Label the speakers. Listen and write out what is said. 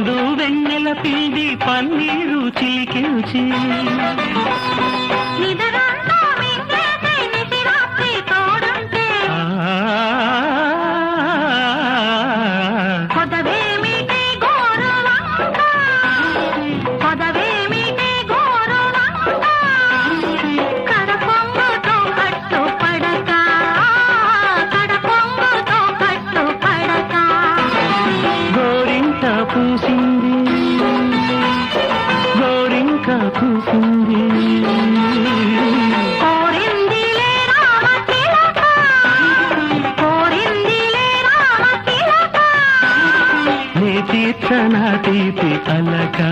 Speaker 1: నిండు వెన్నెల పిండి పన్నీరు చిలికెల్చి పూసింది. గోరింక పూసింది తీర్చనా తీపి అలకా.